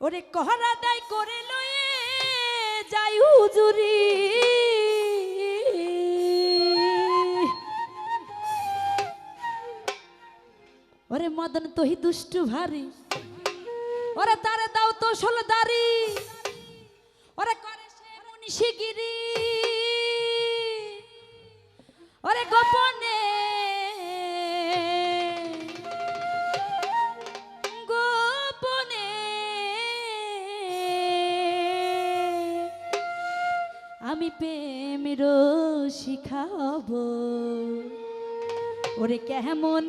ওরে কহরা দায় করে লয়ে যাই হুজুরি। ওরে মদন তোহি দুষ্টু ভারী, ওরে তারে দাও তো দাড়ি ওরে করে সে মুনিশিগিরি ওরে গোপনে শিখাবো। ওরে কেমন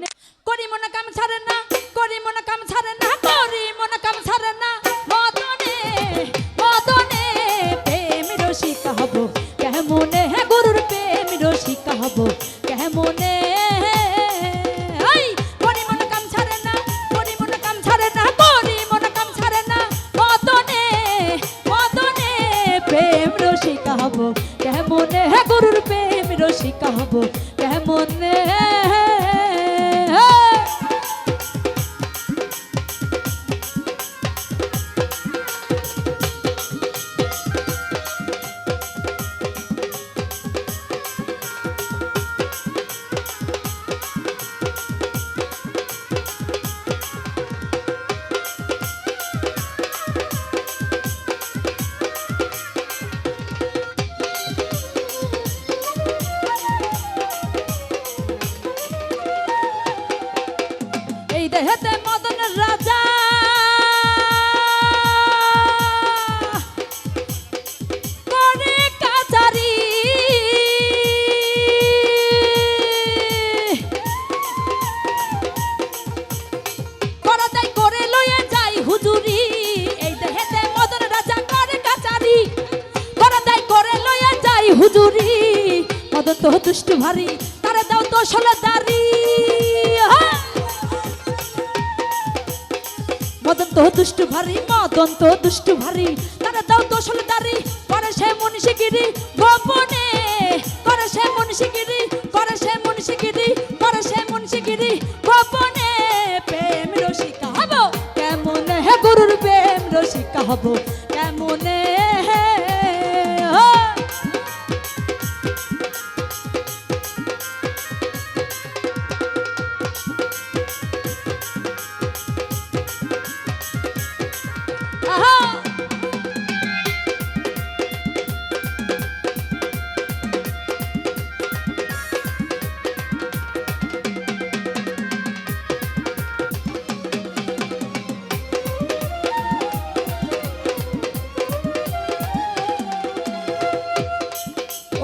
করি মনে কাম ছাড়ে না করি মনে কাম ছাড়ে না করি মনে কাম ছাড়ে না। হব কেমনে মদন তো দুষ্টু, ভারী, তারে দাও তো সলে দাঁড়ি। মদন তো দুষ্টু, ভারী, মদন তো দুষ্টু, ভারী, তারা দাও তো সলে দাঁড়ি। করে সে মনীষীগিরি গোপনে, করে সে মনীষীগিরি করে সে মনীষীগিরি করে সে মনীষীগিরি গোপনে। প্রেম রসিকা হব, কেমন হে গুরুর প্রেম রসিকা হব।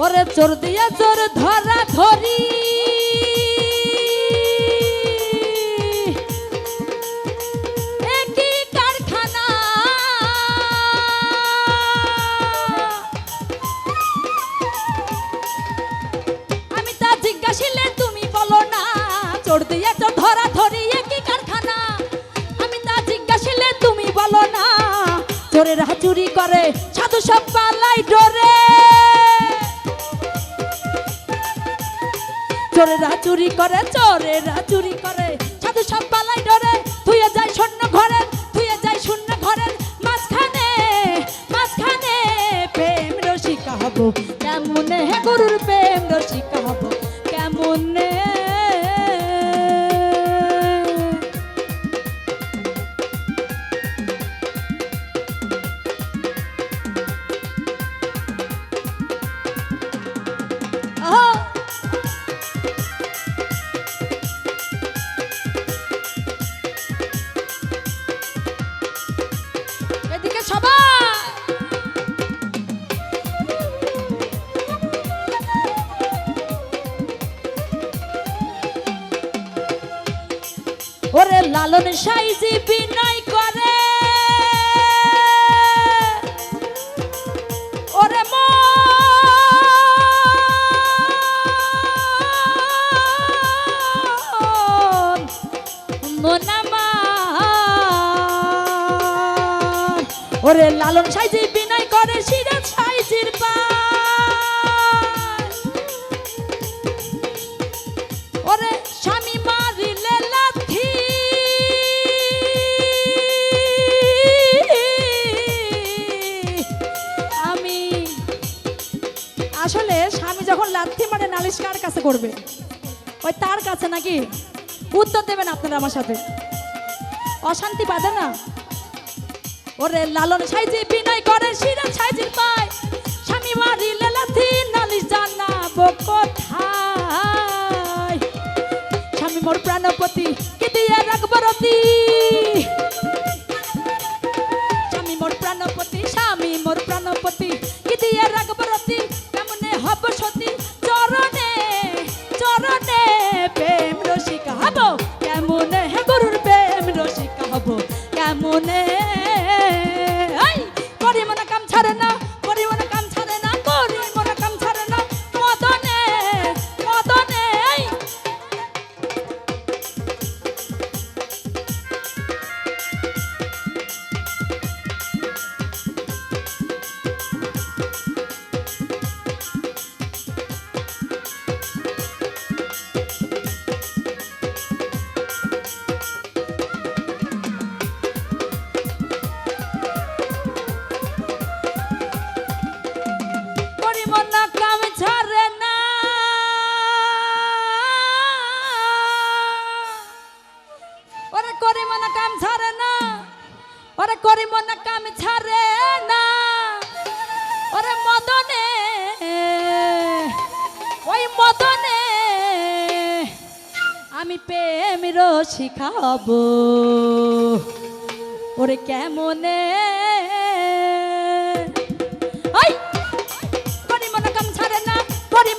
ওরে চোর দিয়া চোর ধরা ধরি। জিজ্ঞাসিলে তুমি বলো না, চোর ধরা ধরি একই কারখানা। আমি তুমি বলো না, চোরেরা চুরি করে, সাধু সব পালাই ডরে। চোরেরা চুরি করে চোরেরা চুরি করে। সাধু সব পালাই ডরে তুই যাই স্বর্ণ ঘরের লালন সাইজি বিনয় করে। ওরে লালন সাইজি বিনয় যখন লাথি মারে নালিশ কার কাছে করবে? ওই তার কাছে নাকি? উত্তর দেবেন আপনারা আমার সাথে। অশান্তি বাঁধে না? ওরে লালন সাইজি বিনয় করে সিরাজ সাইজির পায়। স্বামী মারিলে লাথি, নালিশ জানাব কোথায়? স্বামী মোর প্রাণপতি, কে দিয়ে রাখব ওরে করি মনা কাম ছাড়ে না। ওরে করি মনা কাম ছাড়ে না। ওরে মদনে, ওই মদনে আমি প্রেমের শিখাবো ওরে কেমনে? ওই, করি মনে কাম ছাড়ে না, করি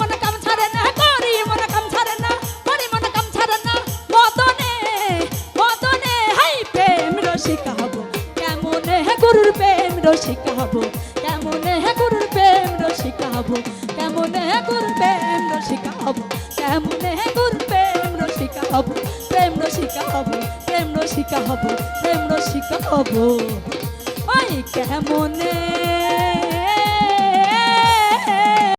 হব। কেমনে হে প্রেম রসিকা হব? প্রেম রসিকা হব, প্রেম রসিকা হব, প্রেম রসিকা হব। ওই কেমনে